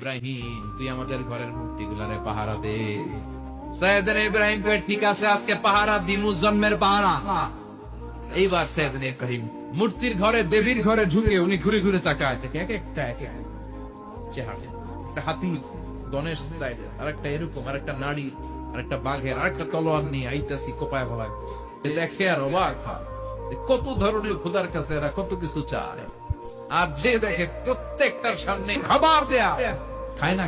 ইব্রাহিম, তুই আমাদের ঘরের মূর্তিগুলারে পাহারা দে। ইব্রাহিম ঠিক আছে, আজকে পাহারা দিমু জন্মের পাহারা। এইবার ইব্রাহিম মূর্তির ঘরে, দেবীর ঘরে উনি ঘুরে ঘুরে তাকায়। এক একটা এক একটা হাতি, গণেশ এরকম নারী বাঘের আর একটা তলোয়ার নিয়ে আইতাছি কোপায় ফলায় দেখে আর অবাক কত ধরনের খোদার কাছে এরা কত কিছু চায়। আর যে দেখে প্রত্যেকটার সামনে খাবার দেয়া। খায় না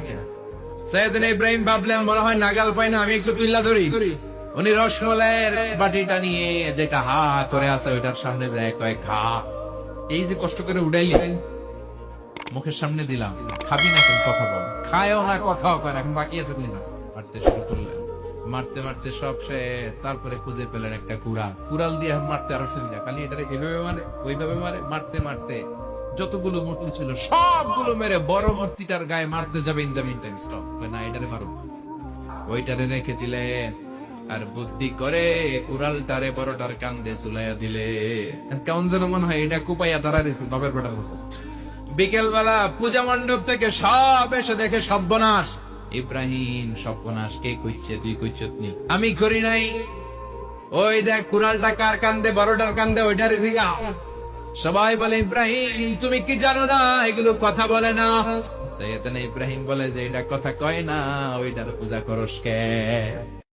সৈয়দিন ইব্রাহিম ভাবলেন মনে হয় নাগাল পাই না আমি একটু তুল্লা ধরি। উনি রসমলাইয়ের বাটিটা নিয়ে যেটা হা করে আছে ওইটার সামনে যায় কয় খা এই যে কষ্ট করে উড়াইলি মুখের সামনে দিলাম। খাবি না কেন? কথা বল। খায়ও না কথাও কয় এখন বাকি আছে প্লিজ মারতে শুরু করলেন। মারতে মারতে সব সে তারপরে খুঁজে পেলেন একটা কুড়াল। কুড়াল দিয়ে মারতে আরও সুবিধা খালি এটারে এইভাবে মারে ওইভাবে মারে মারতে মারতে। যতগুলো মূর্তি ছিল, সবগুলো মেরে বড় মূর্তিটার গায়ে মারতে যাবে in the mean time stop না এটারে মারো ওইটারে রেখে দিলে, আর বুদ্ধি করে কুড়ালটারে বড়টার কান্দে চুলাইয়া দিলে। কেমন যেন মনে হয় এটা কুপাইয়া দাঁড়া দিয়েছে বাপের বেটার মতো। বিকেল বেলা পূজা মণ্ডপ থেকে সব এসে দেখে সর্বনাশ। ইব্রাহিম সর্বনাশ, কে কইছে তুই কইছ আমি করি নাই। ওই দেখ, কুড়ালটা কার কান্দে, বড়টার কান্দে, ওইটারে দিগা সবাই বলে, ইব্রাহিম, তুমি কি জানো না? এগুলো কথা বলে না। সৈয়দ ইব্রাহিম বলে যে, এটা কথা কয় না, ওইটার পূজা করস কে?